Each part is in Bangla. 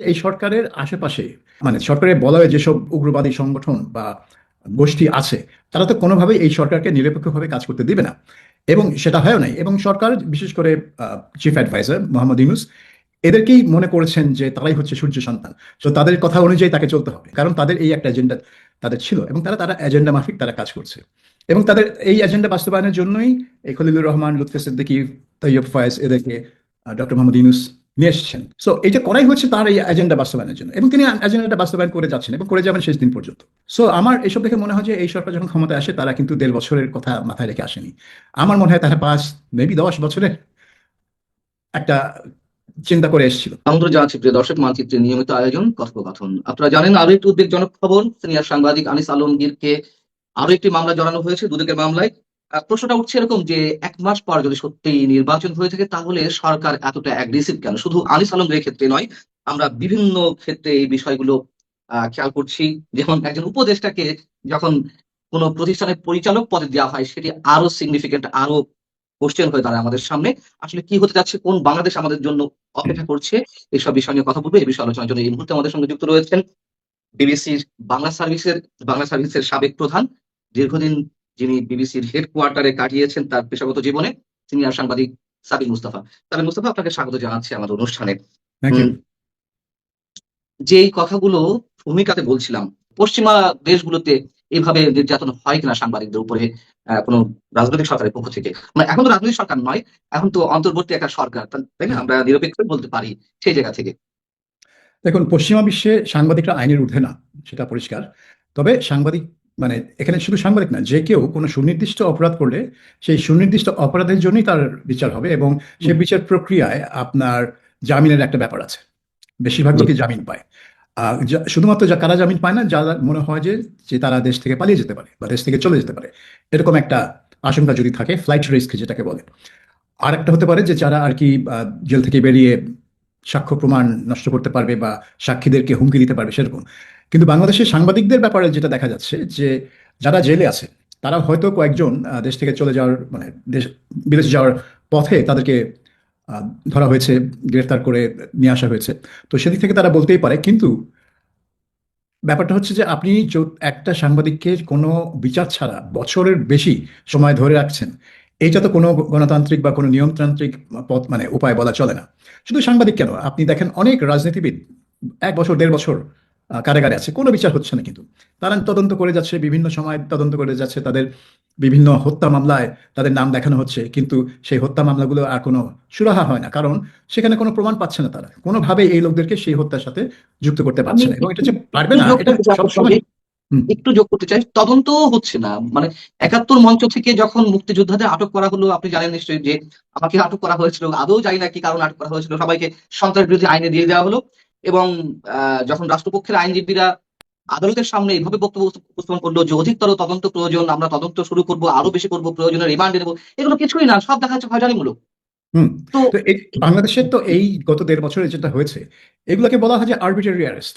এই সরকারের আশেপাশে মানে সরকারের বলয়ে যেসব উগ্রবাদী সংগঠন বা গোষ্ঠী আছে, তারা তো কোনোভাবেই এই সরকারকে নিরপেক্ষভাবে কাজ করতে দিবে না। এবং সেটা হয়ও নাই। এবং সরকার, বিশেষ করে চিফ অ্যাডভাইজার মোহাম্মদ ইউনুস, এদেরকেই মনে করেছেন যে তারাই হচ্ছে সূর্য সন্তান। তো তাদের কথা অনুযায়ী তাকে চলতে হবে। কারণ তাদের এই একটা এজেন্ডা তাদের ছিল এবং তারা তারা এজেন্ডা মাফিক তারা কাজ করছে। এবং তাদের এই এজেন্ডা বাস্তবায়নের জন্যই এই খলিলুর রহমান, লুৎফে সিদ্দিকি, তৈয়ব ফয়েজ, এদেরকে ডক্টর মোহাম্মদ ইউনুস নিয়ে এসেছেন। সো এটা করাই হচ্ছে তার এই এজেন্ডা বাস্তবায়নের জন্য। এবং তিনি এজেন্ডাটা বাস্তবায়ন করে যাচ্ছেন এবং করে যাবেন শেষ দিন পর্যন্ত। সো আমার এসব দেখে মনে হয় যে এই সরকার যখন ক্ষমতায় আসে, তারা কিন্তু দেড় বছরের কথা মাথায় রেখে আসেনি। আমার মনে হয় তারা পাঁচ মেবি দশ বছরের একটা চিন্তা করে এসেছিল। আমন্ত্রণ জানাচ্ছি প্রিয় দর্শক মানচিত্রের নিয়মিত আয়োজন, কথোপকথন। আপনারা জানেন আরও একটি উদ্বেগজনক খবর, সিনিয়র সাংবাদিক আনিস আলমগীরকে আরও একটি মামলা জড়ানো হয়েছে, দুদকের মামলায়। প্রশ্নটা উঠছে এরকম যে এক মাস পর যদি সত্যি নির্বাচন হয়ে থাকে, তাহলে সরকার এতটা অ্যাগ্রেসিভ কেন? শুধু আনিস আলমগীরের ক্ষেত্রে নয়, আমরা বিভিন্ন ক্ষেত্রে এই বিষয়গুলো খেয়াল করছি। যেমন একজন উপদেষ্টাকে যখন কোনো প্রতিষ্ঠানের পরিচালক পদে দেওয়া হয়, সেটি আরও সিগনিফিকেন্ট আরও কোশ্চেন হয়ে দাঁড়ায় আমাদের সামনে। আসলে কি হতে যাচ্ছে? কোন বাংলাদেশ আমাদের জন্য অপেক্ষা করছে? এইসব বিষয় নিয়ে কথা বলব। এই বিষয়ে আলোচনার জন্য এই মুহূর্তে আমাদের সঙ্গে যুক্ত রয়েছেন বিবিসির বাংলা সার্ভিসের বাংলা সার্ভিসের সাবেক প্রধান, দীর্ঘদিন যিনি বিবিসির হেডকোয়ার্টারে কাটিয়েছেন তার পেশাগত জীবনে সিনিয়র সাংবাদিক সাবির মুস্তাফা। সাবির মুস্তাফা আপনাকে স্বাগত জানাচ্ছি আমাদের অনুষ্ঠানে। যে কথাগুলো ভূমিকাতে বলছিলাম পশ্চিমা দেশগুলোতে এইভাবে নির্যাতন হয় কিনা সাংবাদিকদের উপরে কোনো রাজনৈতিক সরকারের পক্ষ থেকে। মানে এখন তো রাজনৈতিক সরকার নয় এখন তো অন্তর্বর্তী একটা সরকার তাই না? আমরা নিরপেক্ষ বলতে পারি সেই জায়গা থেকে। দেখুন পশ্চিমা বিশ্বে সাংবাদিকরা আইনের ঊর্ধ্বে না সেটা পরিষ্কার। তবে সাংবাদিক মানে এখানে শুধু সাংবাদিক না যে কেউ কোনো সুনির্দিষ্ট অপরাধ করলে সেই সুনির্দিষ্ট অপরাধের জন্যই তার বিচার হবে এবং সে বিচার প্রক্রিয়ায় আপনার জামিনের একটা ব্যাপার আছে। বেশিরভাগ লোকই জামিন পায়। শুধুমাত্র যা কারা জামিন পায় না যারা মনে হয় যে যে তারা দেশ থেকে পালিয়ে যেতে পারে বা দেশ থেকে চলে যেতে পারে। এরকম একটা আশঙ্কা যদি থাকে ফ্লাইট রিস্ক যেটাকে বলে। আর একটা হতে পারে যে যারা আর কি জেল থেকে বেরিয়ে সাক্ষ্য প্রমাণ নষ্ট করতে পারবে বা সাক্ষীদেরকে হুমকি দিতে পারবে সেরকম। কিন্তু বাংলাদেশের সাংবাদিকদের ব্যাপারে যেটা দেখা যাচ্ছে যে যারা জেলে আছে, তারা হয়তো কয়েকজন দেশ থেকে চলে যাওয়ার মানে দেশ, বিদেশে যাওয়ার পথে তাদেরকে ধরা হয়েছে, গ্রেফতার করে নিয়ে আসা হয়েছে। তো সেদিক থেকে তারা বলতেই পারে, কিন্তু ব্যাপারটা হচ্ছে যে আপনি একটা সাংবাদিককে কোনো বিচার ছাড়া বছরের বেশি সময় ধরে রাখছেন এইটা তো কোনো গণতান্ত্রিক বা কোনো নিয়মতান্ত্রিক পথ মানে উপায় বলা চলে না। শুধু সাংবাদিক কেন, আপনি দেখেন অনেক রাজনীতিবিদ, এক বছর, দেড় বছর কারাগারে আছে। কোনো বিচার হচ্ছে না কিন্তু। তারা তদন্ত করে যাচ্ছে বিভিন্ন সময় তদন্ত করে যাচ্ছে তাদের বিভিন্ন হত্যা মামলায় তাদের নাম দেখানো হচ্ছে কিন্তু সেই হত্যা মামলাগুলো আর কোনো সুরাহা হয় না। কারণ সেখানে কোনো প্রমাণ পাচ্ছে না তারা। কোনোভাবে এই লোকদেরকে সেই হত্যার সাথে যুক্ত করতে পারছে না। এবং এটা যে পারবে না এটা সবসময় একটু যোগ করতে চাই। তদন্ত হচ্ছে না। মানে একাত্তর মঞ্চ থেকে যখন মুক্তিযোদ্ধাদের আটক করা হলো আপনি জানেন নিশ্চয়ই যে আমাকে আটক করা হয়েছিল। আদৌ জানি না কি কারণ আটক করা হয়েছিল। সবাইকে সন্ত্রাস বিরোধী আইনে দিয়ে দেওয়া হলো। এবং যখন রাষ্ট্রপক্ষের আইনজীবীরা আদালতের সামনে এভাবে বক্তব্য উপস্থাপন করল যে অধিকতর তদন্ত প্রয়োজন আমরা তদন্ত শুরু করব আরও বেশি করব প্রয়োজনে রিমান্ড নেব এগুলো কিছুই না সব দেখা যাচ্ছে হয়রানিমূলক হুম তো তো বাংলাদেশের তো এই গত দেড় বছরে যেটা হয়েছে এগুলোকে বলা হয় যে আরবিটারি অ্যারেস্ট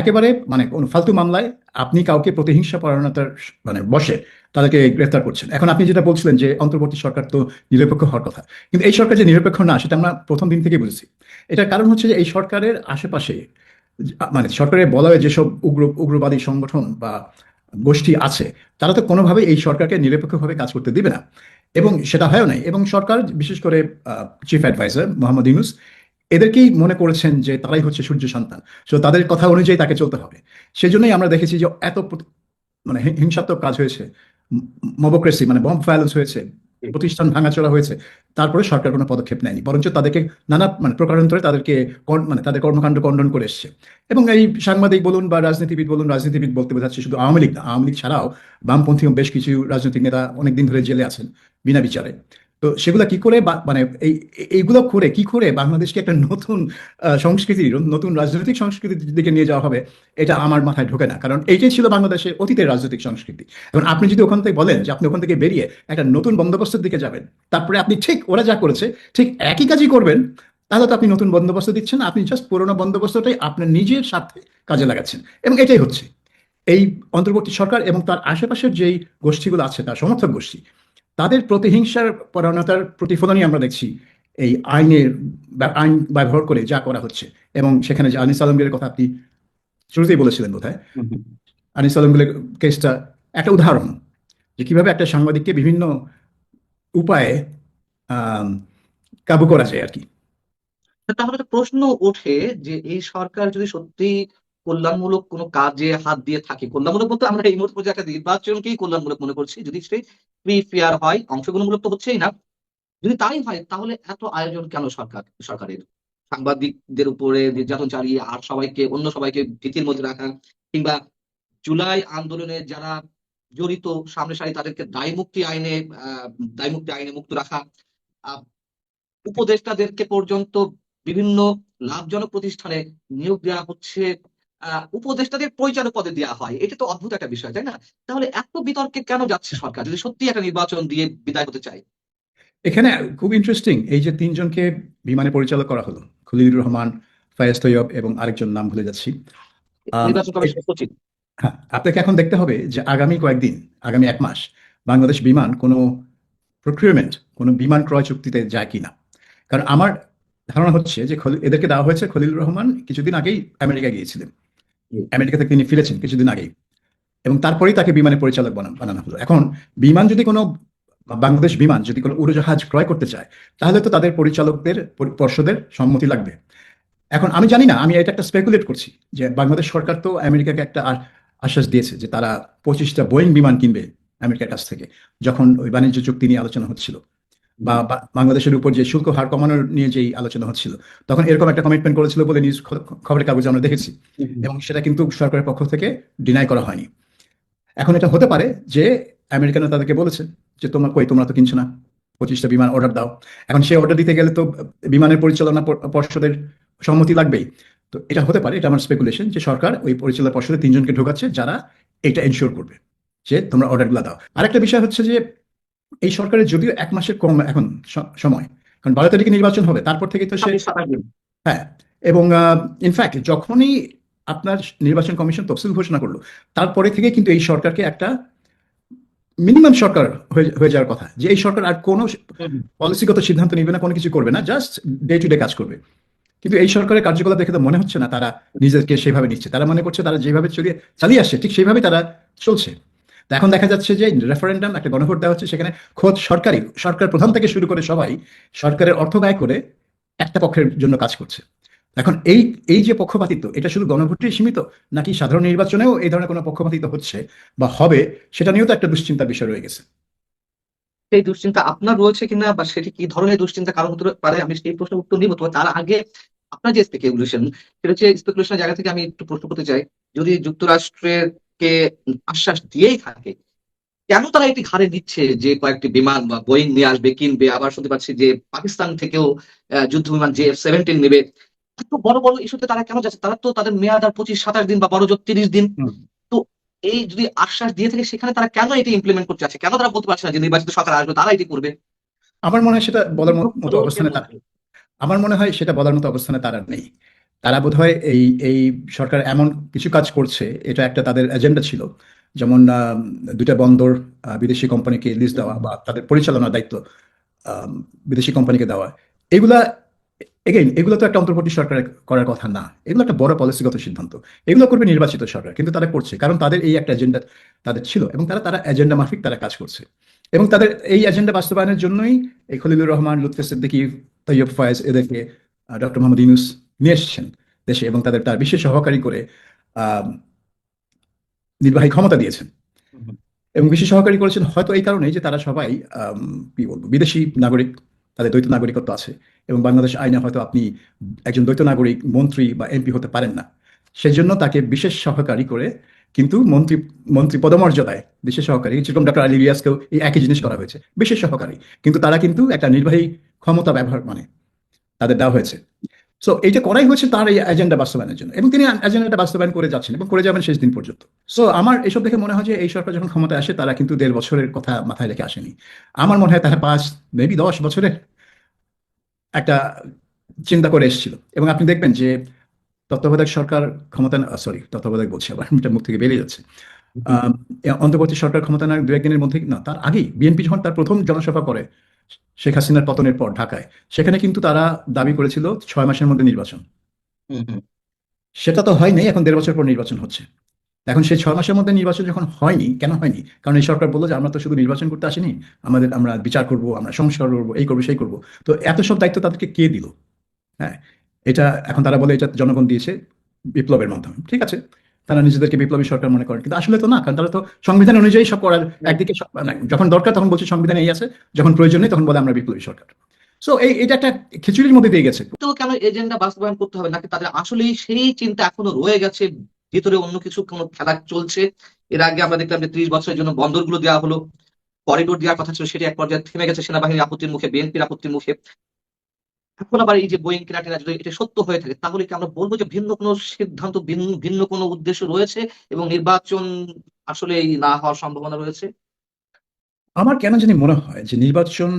একেবারে মানে কোন ফালতু মামলায় আপনি কাউকে প্রতিহিংসা পরায়ণতার মানে বসে তাদেরকে গ্রেফতার করছেন। এখন আপনি যেটা বলছিলেন যে অন্তর্বর্তী সরকার তো নিরপেক্ষ হওয়ার কথা, কিন্তু এই সরকার যে নিরপেক্ষ না, সেটা আমরা প্রথম দিন থেকে বুঝেছি। এটার কারণ হচ্ছে যে এই সরকারের আশেপাশে মানে সরকারের বলয়ে যেসব উগ্র, উগ্রবাদী সংগঠন বা গোষ্ঠী আছে, তারা তো কোনোভাবে এই সরকারকে নিরপেক্ষভাবে কাজ করতে দিবে না। এবং সেটা হয়ও নাই। এবং সরকার, বিশেষ করে চিফ অ্যাডভাইজার মোহাম্মদ ইউনুস এদেরকেই মনে করেছেন যে তারাই হচ্ছে সূর্য সন্তান। সো তাদের কথা অনুযায়ী তাকে চলতে হবে। সেজন্যই আমরা দেখেছি যে এত মানে হিংসাত্মক কাজ হয়েছে। মবোক্রেসি মানে বম্ব ভায়োলেন্স হয়েছে, প্রতিষ্ঠান ভাঙাচোরা হয়েছে। তারপরে সরকার কোনো পদক্ষেপ নেয়নি। বরঞ্চ তাদেরকে নানা মানে প্রকারান্তরে তাদেরকে মানে তাদের কর্মকাণ্ড খণ্ডন করে এসছে। এবং এই সাংবাদিক বলুন বা রাজনীতিবিদ বলুন, রাজনীতিবিদ বলতে বোঝাচ্ছে শুধু আওয়ামী লীগ না, আওয়ামী লীগ ছাড়াও বামপন্থী বেশ কিছু রাজনৈতিক নেতা অনেকদিন ধরে জেলে আছেন বিনা বিচারে। তো সেগুলা কি করে মানে এই এই- এইগুলো করে, কি করে বাংলাদেশকে একটা নতুন সংস্কৃতি, নতুন রাজনৈতিক সংস্কৃতির দিকে নিয়ে যাওয়া হবে, এটা আমার মাথায় ঢোকে না। কারণ এইটাই ছিল বাংলাদেশের অতীতের রাজনৈতিক সংস্কৃতি। এখন আপনি যদি ওখান থেকে বলেন যে আপনি ওখান থেকে বেরিয়ে একটা নতুন বন্দোবস্তের দিকে যাবেন, তারপরে আপনি ঠিক ওরা যা করেছে, ঠিক একই কাজই করবেন, তাহলে তো আপনি নতুন বন্দোবস্ত দিচ্ছেন আপনি জাস্ট পুরোনো বন্দোবস্তটাই আপনার নিজের স্বার্থে কাজে লাগাচ্ছেন। এবং এটাই হচ্ছে। এই অন্তর্বর্তী সরকার এবং তার আশেপাশের যেই গোষ্ঠীগুলো আছে, তার সমর্থক গোষ্ঠী তাদের প্রতিহিংসার পরায়ণতার প্রতিফলনই আমরা দেখছি এই আইনের আইন ব্যবহার করে যা করা হচ্ছে। এবং সেখানে যে আনিস আলমগীরের কথা আপনি শুরুতেই বলেছিলেন বোধহয়। আনিস আলমগীরের কেসটা একটা উদাহরণ যে কীভাবে একটা সাংবাদিককে বিভিন্ন উপায়ে কাবু করা যায় আর কি। তাহলে প্রশ্ন ওঠে যে এই সরকার যদি সত্যি কল্যাণমূলক কোনো কাজে হাত দিয়ে থাকে। কল্যাণমূলক বলতে আমরা এই মুহূর্তে একটা নির্বাচনকেই কল্যাণমূলক মনে করছি। যদি সেটাই ফ্রি ফেয়ার হয়, অংশগ্রহণমূলক তো হচ্ছেই না। যদি তাই হয়, তাহলে এত আয়োজন কেন সরকার, সরকারের? সাংবাদিকদের উপরে নির্যাতন চালিয়ে আর সবাইকে, অন্য সবাইকে ভীতির মধ্যে রাখা কিংবা জুলাই আন্দোলনে যারা জড়িত, সামনে সারি তাদেরকে দায়মুক্তি আইনে দায়মুক্তি আইনে মুক্ত রাখা উপদেষ্টাদেরকে পর্যন্ত বিভিন্ন লাভজনক প্রতিষ্ঠানে নিয়োগ দেওয়া হচ্ছে উপদেষ্টাদের পরিচালক পদে দেওয়া হয়। এটা তো অদ্ভুত একটা বিষয় তাই না? তাহলে এত বিতর্কে কেন যাচ্ছে সরকার? যদি সত্যি একটা নির্বাচন দিয়ে বিদায় হতে চায়। এখানে খুব ইন্টারেস্টিং এই যে তিনজনকে বিমানে পরিচালক করা হলো খলিলুর রহমান ফায়াজ তৈয়ব এবং আরেকজন নাম ভুলে যাচ্ছি। হ্যাঁ আপনাকে এখন দেখতে হবে যে আগামী কয়েকদিন আগামী এক মাস বাংলাদেশ বিমান কোনো প্রক্রিয়মেন্ট কোনো বিমান ক্রয় চুক্তিতে যায় কিনা। কারণ আমার ধারণা হচ্ছে যে এদেরকে দেওয়া হয়েছে খলিলুর রহমান কিছুদিন আগেই আমেরিকা গিয়েছিলেন। আমেরিকা থেকে তিনি ফিরেছেন কিছুদিন আগেই। এবং তারপরেই তাকে বিমানের পরিচালক বানানো হলো। এখন বিমান যদি কোনো বাংলাদেশ বিমান যদি কোনো উড়োজাহাজ ক্রয় করতে চায়, তাহলে তো তাদের পরিচালকদের পর্ষদের সম্মতি লাগবে। এখন আমি জানি না, আমি এটা একটা স্পেকুলেট করছি যে বাংলাদেশ সরকার তো আমেরিকাকে একটা আশ্বাস দিয়েছে যে তারা পঁচিশটা বোয়িং বিমান কিনবে আমেরিকার কাছ থেকে, যখন ওই বাণিজ্য চুক্তি নিয়ে আলোচনা হচ্ছিল। বা বাংলাদেশের উপর যে শুল্ক হার কমানোর নিয়ে যেই আলোচনা হচ্ছিল তখন এরকম একটা কমিটমেন্ট করেছিল বলে নিউজ খবরের কাগজে আমরা দেখেছি। এবং সেটা কিন্তু সরকারের পক্ষ থেকে ডিনাই করা হয়নি। এখন এটা হতে পারে যে আমেরিকানরা তাদেরকে বলেছে যে তোমরা কই তোমরা তো কিনছো না। পঁচিশটা বিমান অর্ডার দাও। এখন সে অর্ডার দিতে গেলে তো বিমানের পরিচালনা পর্ষদের সম্মতি লাগবেই। তো এটা হতে পারে এটা আমার স্পেকুলেশন যে সরকার ওই পরিচালনা পর্ষদে তিনজনকে ঢোকাচ্ছে যারা এটা এনশিওর করবে যে তোমরা অর্ডারগুলো দাও। আরেকটা বিষয় হচ্ছে যে এই সরকারের যদিও এক মাসের কম এখন সময় কারণ বারো তারিখে নির্বাচন হবে তারপর থেকে তো সে হ্যাঁ এবং ইনফ্যাক্ট যখনই আপনার নির্বাচন কমিশন তফসিল ঘোষণা করল তারপরে থেকে কিন্তু এই সরকারকে একটা মিনিমাম সরকার হয়ে যাওয়ার কথা যে এই সরকার আর কোনো পলিসিগত সিদ্ধান্ত নিবে না কোনো কিছু করবে না জাস্ট ডে টু ডে কাজ করবে। কিন্তু এই সরকারের কার্যকলাপ দেখে তো মনে হচ্ছে না তারা নিজেদেরকে সেভাবে নিচ্ছে তারা মনে করছে তারা যেভাবে চলিয়ে চালিয়ে আসছে ঠিক সেইভাবে তারা চলছে। এখন দেখা যাচ্ছে যে রেফারেন্ডাম একটা গণভোট দেওয়া হচ্ছে, সেখানে খোদ সরকারি, সরকার প্রধান থেকে শুরু করে সবাই সরকারের অর্থ ব্যয় করে একটা পক্ষের জন্য কাজ করছে। এখন এই এই যে পক্ষপাতিত্ব, এটা শুধু গণভোটে সীমিত, নাকি সাধারণ নির্বাচনেও এই ধরনের কোনো পক্ষপাতিত্ব হচ্ছে বা হবে, সেটা নিয়েও তো একটা দুশ্চিন্তার বিষয় রয়ে গেছে। সেই দুশ্চিন্তা আপনার রয়েছে কিনা বা সেটি কি ধরনের দুশ্চিন্তা কারণ হতে পারে, আমি সেই প্রশ্নের উত্তর দিব তবে তার আগে আপনার যে স্পেকুলেশন সেটা হচ্ছে স্পেকুলেশনের জায়গা থেকে আমি একটু প্রশ্ন করতে চাই। যদি যুক্তরাষ্ট্রের কে আশ্বাস দিয়েই থাকে। কেন তারা এটি ঘাড়ে নিচ্ছে যে কয়েকটি বিমান বা বোয়িং নিয়ে আসবে কিনবে? আবার শুনতে পাচ্ছি যে পাকিস্তান থেকেও যুদ্ধ বিমান জে এফ সেভেন্টিন নেবে। এত বড় বড় ইস্যুতে তারা কেন যাচ্ছে? তারা তো তাদের মেয়াদ আর পঁচিশ সাতাশ দিন বা বড় জোর তিরিশ দিন। তো এই যদি আশ্বাস দিয়ে থাকে সেখানে তারা কেন এটি ইমপ্লিমেন্ট করতে চাচ্ছে কেন তারা বলতে পারছে না যে নির্বাচিত সরকার আসবে তারা এটি করবে? আমার মনে হয় সেটা বলার মতো মতো অবস্থানে তারা আমার মনে হয় সেটা বলার মতো অবস্থানে তারা নেই। তারা বোধহয় এই এই সরকার এমন কিছু কাজ করছে, এটা একটা তাদের এজেন্ডা ছিল। যেমন দুইটা বন্দর বিদেশি কোম্পানিকে লিজ দেওয়া বা তাদের পরিচালনার দায়িত্ব বিদেশি কোম্পানিকে দেওয়া। এগুলা এগেইন এগুলো তো একটা অন্তর্বর্তী সরকারের করার কথা না। এগুলো একটা বড় পলিসিগত সিদ্ধান্ত। এগুলো করবে নির্বাচিত সরকার, কিন্তু তারা করছে, কারণ তাদের এই একটা এজেন্ডা তাদের ছিল এবং তারা তারা এজেন্ডা মাফিক তারা কাজ করছে। এবং তাদের এই এজেন্ডা বাস্তবায়নের জন্যই এই খলিলুর রহমান, লুৎফে সিদ্দিকী, তৈয়ব ফয়েজ, এদেরকে ডক্টর মোহাম্মদ ইউনুস নিয়ে এসেছেন দেশে এবং তাদের তার বিশেষ সহকারী করে নির্বাহী ক্ষমতা দিয়েছেন। এবং বিশেষ সহকারী করেছেন হয়তো এই কারণেই যে তারা সবাই কি বলব বিদেশি নাগরিক তাদের দ্বৈত নাগরিকত্ব আছে এবং বাংলাদেশ আইনে হয়তো আপনি একজন দ্বৈত নাগরিক মন্ত্রী বা এমপি হতে পারেন না। সেই জন্য তাকে বিশেষ সহকারী করে কিন্তু মন্ত্রী মন্ত্রী পদমর্যাদায় বিশেষ সহকারী যেরকম ডক্টর আলী রিয়াজকেও এই একই জিনিস করা হয়েছে বিশেষ সহকারী। কিন্তু তারা কিন্তু একটা নির্বাহী ক্ষমতা ব্যবহার মানে তাদের দেওয়া হয়েছে। সো এইটা করাই হয়েছে তার এই এজেন্ডা বাস্তবায়নের জন্য। এবং তিনি এজেন্ডাটা বাস্তবায়ন করে যাচ্ছেন এবং করে যাবেন শেষ দিন পর্যন্ত। সো আমার এসব দেখে মনে হয় যে এই সরকার যখন ক্ষমতায় আসে তারা কিন্তু দেড় বছরের কথা মাথায় রেখে আসেনি। আমার মনে হয় তারা পাঁচ মেবি দশ বছরের একটা চিন্তা করে এসেছিল। এবং আপনি দেখবেন যে তত্ত্বাবধায়ক সরকার ক্ষমতা সরি তত্ত্বাবধায়ক বলছি আবার এটা মুখ থেকে বেরিয়ে যাচ্ছে। আহ, অন্তর্বর্তী সরকার ক্ষমতা নেওয়ার দু একদিনের মধ্যে না তার আগেই বিএনপি যখন তার প্রথম জনসভা করে শেখ হাসিনার পতনের পর ঢাকায়। সেখানে কিন্তু তারা দাবি করেছিল ছয় মাসের মধ্যে নির্বাচন। সেটা তো হয়নি এখন দেড় বছর পর নির্বাচন হচ্ছে। এখন সেই ছয় মাসের মধ্যে নির্বাচন যখন হয়নি কেন হয়নি? কারণ এই সরকার বলল যে আমরা তো শুধু নির্বাচন করতে আসিনি আমাদের আমরা বিচার করব আমরা সংস্কার করব এই করব সেই করব। তো এত সব দায়িত্ব তাদেরকে কে দিল? হ্যাঁ এটা এখন তারা বলে এটা জনগণ দিয়েছে বিপ্লবের মাধ্যমে। ঠিক আছে তারা নিজেদেরকে বিপ্লবী সরকার মনে করেন। কিন্তু আসলে তো না, কারণ তারা তো সংবিধান অনুযায়ী সব করার একদিকে মানে যখন দরকার তখন বলছে সংবিধান এই আছে, যখন প্রয়োজন নেই তখন বলে আমরা বিপ্লবী সরকার। সো এই, এটা একটা খিচুড়ির মধ্যে দিয়ে গেছে। তো কেন এজেন্ডা বাস্তবায়ন করতে হবে, নাকি তাদের আসলেই সেই চিন্তা এখনও রয়ে গেছে, ভিতরে অন্য কিছু কোনো খেলা চলছে? এর আগে আমরা দেখলাম যে ত্রিশ বছরের জন্য বন্দরগুলো দেওয়া হলো করিডোর দেওয়ার কথা ছিল, সেটি এক পর্যায়ে থেমে গেছে, সেনাবাহিনীর আপত্তির মুখে, বিএনপির আপত্তির মুখে। এখন আবার এই যে বোয়িং কেনা টেনা যদি এটা সত্য হয়ে থাকে, তাহলে কি আমরা বলব যে ভিন্ন কোনো সিদ্ধান্ত, ভিন্ন কোনো উদ্দেশ্য রয়েছে এবং নির্বাচন আসলে না হওয়ার সম্ভাবনা রয়েছে? আমার কেন জানি মনে হয় যে নির্বাচন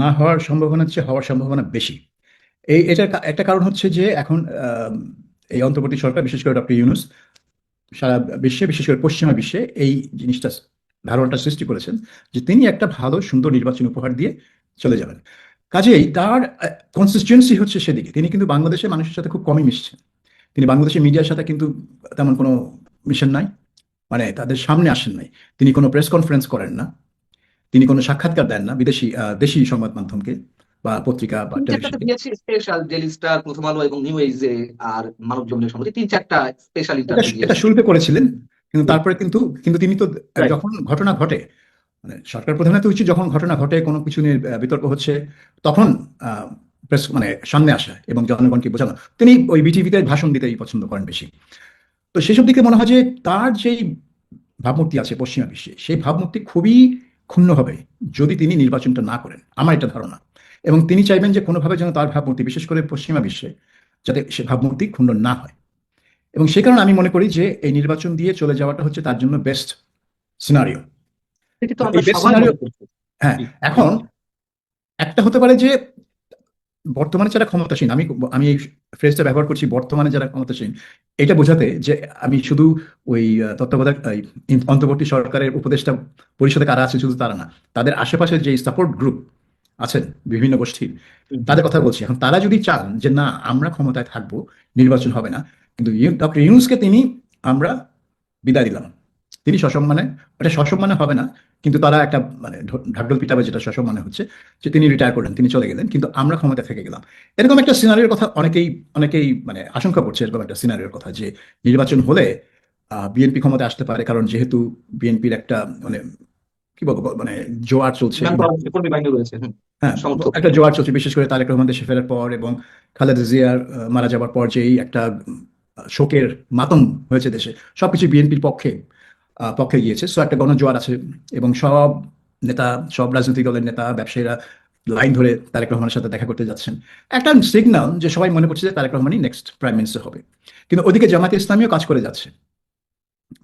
না হওয়ার সম্ভাবনা চেয়ে হওয়ার সম্ভাবনা বেশি। এই এটার একটা কারণ হচ্ছে যে এখন এই অন্তর্বর্তী সরকার, বিশেষ করে ডক্টর ইউনুস, সারা বিশ্বে, বিশেষ করে পশ্চিমা বিশ্বে এই জিনিসটা, ধারণাটা সৃষ্টি করেছেন যে তিনি একটা ভালো, সুন্দর নির্বাচন উপহার দিয়ে চলে যাবেন। কাজেই তার কনসিস্টেন্সি হচ্ছে সেদিকে। তিনি কিন্তু বাংলাদেশের মানুষের সাথে খুব কমই মিশছেন। তিনি বাংলাদেশের মিডিয়ার সাথে কিন্তু তেমন কোনো মিশন নাই মানে তাদের সামনে আসেন নাই। তিনি কোনো প্রেস কনফারেন্স করেন না। তিনি কোনো সাক্ষাৎকার দেন না বিদেশি দেশি সংবাদ মাধ্যমকে বা পত্রিকা বা টেলিভিশন স্পেশাল স্টার প্রথম আলো এবং নিউ এজে আর মানব জীবনের সম্বন্ধে তিন চারটা স্পেশাল ইন্টারভিউ এটা দিয়েছে করেছিলেন কিন্তু তারপরে কিন্তু কিন্তু তিনি তো যখন ঘটনা ঘটে মানে সরকার প্রধানের তো উচিত যখন ঘটনা ঘটে, কোনো কিছু নিয়ে বিতর্ক হচ্ছে, তখন প্রেস মানে সামনে আসা এবং জনগণকে বোঝানো। তিনি ওই বিটিভিতে ভাষণ দিতেই পছন্দ করেন বেশি। তো সেসব দিকে মনে হয় যে তার যেই ভাবমূর্তি আছে পশ্চিমা বিশ্বে, সেই ভাবমূর্তি খুবই ক্ষুণ্ণ হবে যদি তিনি নির্বাচনটা না করেন, আমার এটা ধারণা। এবং তিনি চাইবেন যে কোনোভাবে যেন তার ভাবমূর্তি, বিশেষ করে পশ্চিমা বিশ্বে, যাতে সে ভাবমূর্তি ক্ষুণ্ণ না হয়। এবং সে কারণে আমি মনে করি যে এই নির্বাচন দিয়ে চলে যাওয়াটা হচ্ছে তার জন্য বেস্ট সিনারিও সেটি তো আমরা সবাই scenario- করছি। হ্যাঁ এখন একটা হতে পারে যে বর্তমানে যারা ক্ষমতাসীন আমি আমি এই ফ্রেজটা ব্যবহার করছি বর্তমানে যারা ক্ষমতাসীন এটা বোঝাতে যে আমি শুধু ওই তত্ত্বাবধায়ক অন্তর্বর্তী সরকারের উপদেষ্টা পরিষদে কারা আছে শুধু তারা না তাদের আশেপাশে যে সাপোর্ট গ্রুপ আছেন বিভিন্ন গোষ্ঠীর তাদের কথা বলছি। এখন তারা যদি চান যে না আমরা ক্ষমতায় থাকব নির্বাচন হবে না কিন্তু ডক্টর ইউনুসকে তিনি আমরা বিদায় দিলাম। তিনি সসম্মানে এটা সসম্মানে হবে না কিন্তু তারা একটা মানে ঢাকঢোল পিটাবে যেটা সসম্মানে হচ্ছে যে তিনি রিটায়ার করলেন তিনি চলে গেলেন কিন্তু আমরা ক্ষমতা থেকে গেলাম এরকম একটা সিনারিওর কথা অনেকেই অনেকেই মানে আশঙ্কা করছে এরকম একটা সিনারিওর কথা যে নির্বাচন হলে বিএনপি ক্ষমতায় আসতে পারে কারণ যেহেতু বিএনপির একটা মানে কি বলব মানে জোয়ার চলছে। হ্যাঁ একটা জোয়ার চলছে বিশেষ করে তারেক রহমান দেশে ফেরার পর এবং খালেদা জিয়ার মারা যাওয়ার পর যেই একটা শোকের মাতম হয়েছে দেশে সবকিছু বিএনপির পক্ষে পক্ষে গিয়েছে। সো একটা গণজোয়ার আছে এবং সব নেতা, সব রাজনৈতিক দলের নেতা, ব্যবসায়ীরা লাইন ধরে তারেক রহমানের সাথে দেখা করতে যাচ্ছেন। একটা সিগন্যাল যে সবাই মনে করছে যে তারেক রহমানই নেক্সট প্রাইম মিনিস্টার হবে। কিন্তু ওদিকে জামাতে ইসলামীও কাজ করে যাচ্ছে,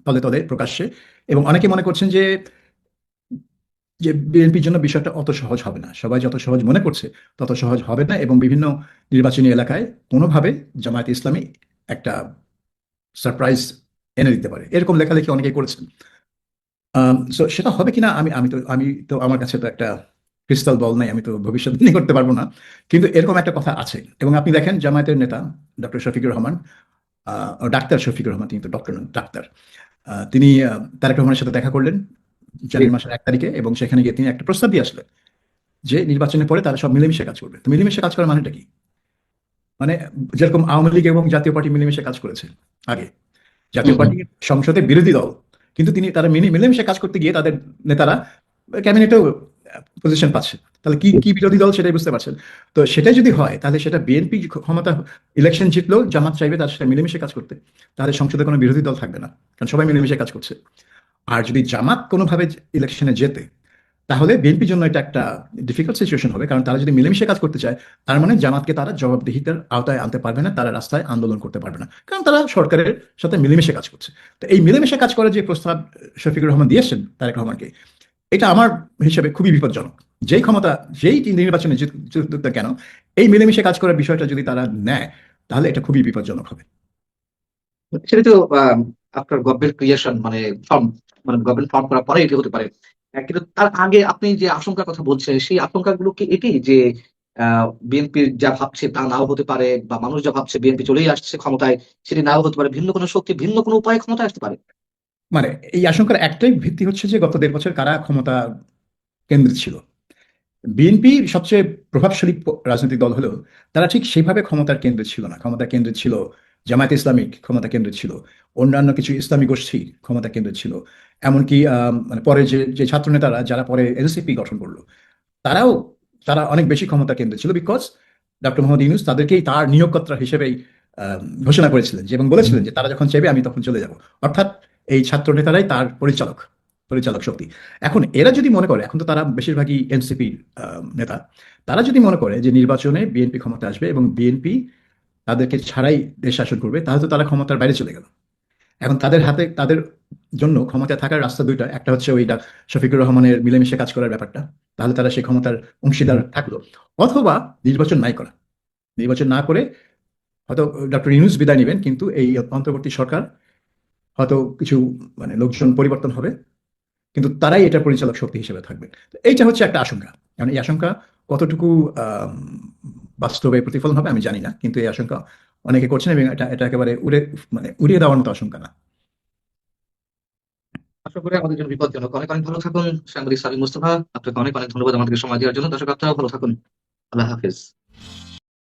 তলে তলে, প্রকাশ্যে। এবং অনেকে মনে করছেন যে যে বিএনপির জন্য বিষয়টা অত সহজ হবে না। সবাই যত সহজ মনে করছে, তত সহজ হবে না এবং বিভিন্ন নির্বাচনী এলাকায় কোনোভাবে জামায়াত ইসলামী একটা সারপ্রাইজ এনে দিতে পারে। এরকম লেখালেখি অনেকেই করেছেন। সো সেটা হবে কিনা আমি আমি তো আমি তো আমার কাছে তো একটা ক্রিস্টাল বল নাই, আমি তো ভবিষ্যৎবাণী করতে পারব না। কিন্তু এরকম একটা কথা আছে। এবং আপনি দেখেন জামায়াতের নেতা ডক্টর শফিকুর রহমান ডাক্তার শফিকুর রহমান, তিনি তো ডক্টর ডাক্তার। তিনি তারেক রহমানের সাথে দেখা করলেন জানুয়ারি মাসের এক তারিখে এবং সেখানে গিয়ে তিনি একটা প্রস্তাব দিয়ে আসলেন যে নির্বাচনের পরে তারা সব মিলেমিশে কাজ করবে। তো মিলেমিশে কাজ করার মানেটা কি? মানে যেরকম আওয়ামী লীগ এবং জাতীয় পার্টি মিলেমিশে কাজ করেছে আগে জাতীয় পার্টি সংসদে বিরোধী দল। কিন্তু তিনি তারা মিলে মিলেমিশে কাজ করতে গিয়ে তাদের নেতারা ক্যাবিনেটেও পজিশন পাচ্ছে। তাহলে কি কি বিরোধী দল সেটাই বুঝতে পারছেন। তো সেটাই যদি হয় তাহলে সেটা বিএনপি ক্ষমতা ইলেকশন জিতলেও জামাত চাইবে তার সাথে মিলেমিশে কাজ করতে। তাহলে সংসদে কোনো বিরোধী দল থাকবে না কারণ সবাই মিলেমিশে কাজ করছে। আর যদি জামাত কোনোভাবে ইলেকশনে জেতে তাহলে বিএনপির জন্য এটা একটা ডিফিকাল্ট সিচুয়েশন হবে, কারণ তারা যদি মিলেমিশে কাজ করতে চায়, তার মানে জামাতকে তারা জবাবদিহিতার আওতায় আনতে পারবে না, তারা রাস্তায় আন্দোলন করতে পারবে না। কারণ তারা সরকারের সাথে মিলেমিশে কাজ করছে। তো এই মিলেমিশে কাজ করার যে প্রস্তাব শফিকুর রহমান দিয়েছেন, তারেক রহমানকে, এটা আমার হিসেবে খুবই বিপজ্জনক। যেই ক্ষমতা, যেই নির্বাচনে কেন, এই মিলেমিশে কাজ করার বিষয়টা যদি তারা নেয়, তাহলে এটা খুবই বিপজ্জনক হবে। সেটা তো আফটার গভর্নমেন্ট ক্রিয়েশন মানে ফর্ম মানে গভর্নমেন্ট ফর্ম করার পরে এটি হতে পারে। কিন্তু তার আগে আপনি যে আশঙ্কার কথা বলছেন, সেই আশঙ্কাগুলো কি এটি যে বিএনপির যা ভাবছে তা নাও হতে পারে বা মানুষ যা ভাবছে বিএনপি চলেই আসছে ক্ষমতায়, সেটি নাও হতে পারে, ভিন্ন কোনো শক্তি, ভিন্ন কোনো উপায়ে ক্ষমতায় আসতে পারে? মানে এই আশঙ্কার একটাই ভিত্তি হচ্ছে যে গত দেড় বছর কারা ক্ষমতা কেন্দ্রে ছিল? বিএনপি সবচেয়ে প্রভাবশালী রাজনৈতিক দল হলেও তারা ঠিক সেইভাবে ক্ষমতার কেন্দ্রে ছিল না। ক্ষমতার কেন্দ্রে ছিল জামায়াত ইসলামিক ক্ষমতা কেন্দ্রে ছিল, অন্যান্য কিছু ইসলামী গোষ্ঠী ক্ষমতা কেন্দ্রে ছিল, এমনকি মানে পরে যে যে ছাত্র নেতারা যারা পরে এনসিপি গঠন করল, তারাও, তারা অনেক বেশি ক্ষমতা কেন্দ্রে ছিল বিকজ ডক্টর মোহাম্মদ ইউনুস তাদেরকেই তার নিয়োগকর্তা হিসেবেই ঘোষণা করেছিলেন যে এবং বলেছিলেন যে তারা যখন চাইবে আমি তখন চলে যাব। অর্থাৎ এই ছাত্র নেতারাই তার পরিচালক পরিচালক শক্তি। এখন এরা যদি মনে করে, এখন তো তারা বেশিরভাগই এনসিপি নেতা, তারা যদি মনে করে যে নির্বাচনে বিএনপি ক্ষমতা আসবে এবং বিএনপি তাদেরকে ছাড়াই দেশ শাসন করবে, তাহলে তো তারা ক্ষমতার বাইরে চলে গেল। এখন তাদের হাতে, তাদের জন্য ক্ষমতা থাকার রাস্তা দুইটা, একটা হচ্ছে ওই শফিকুর রহমানের মিলেমিশে কাজ করার ব্যাপারটা, তাহলে তারা সেই ক্ষমতার অংশীদার থাকল। অথবা নির্বাচন নাই করা। নির্বাচন না করে হয়তো ডক্টর ইউনুস বিদায় নেবেন, কিন্তু এই অন্তর্বর্তী সরকার হয়তো কিছু মানে লোকজন পরিবর্তন হবে, কিন্তু তারাই এটা পরিচালক শক্তি হিসেবে থাকবে। এইটা হচ্ছে একটা আশঙ্কা। কারণ এই আশঙ্কা কতটুকু বাস্তবে প্রতিফলন হবে আমি জানি না, কিন্তু এই আশঙ্কা অনেকে করছেন এবং এটা এটা একেবারে উড়ে মানে উড়িয়ে দেওয়ার মতো আশঙ্কা না। আশা করি আমাদের জন্য বিপজ্জনক। অনেক অনেক ভালো থাকুন সাংবাদিক সালিম মুস্তফা। আপনাকে অনেক অনেক ধন্যবাদ আমাদেরকে সময় দেওয়ার জন্য। দর্শক আপনারা ভালো থাকুন। আল্লাহ হাফিজ।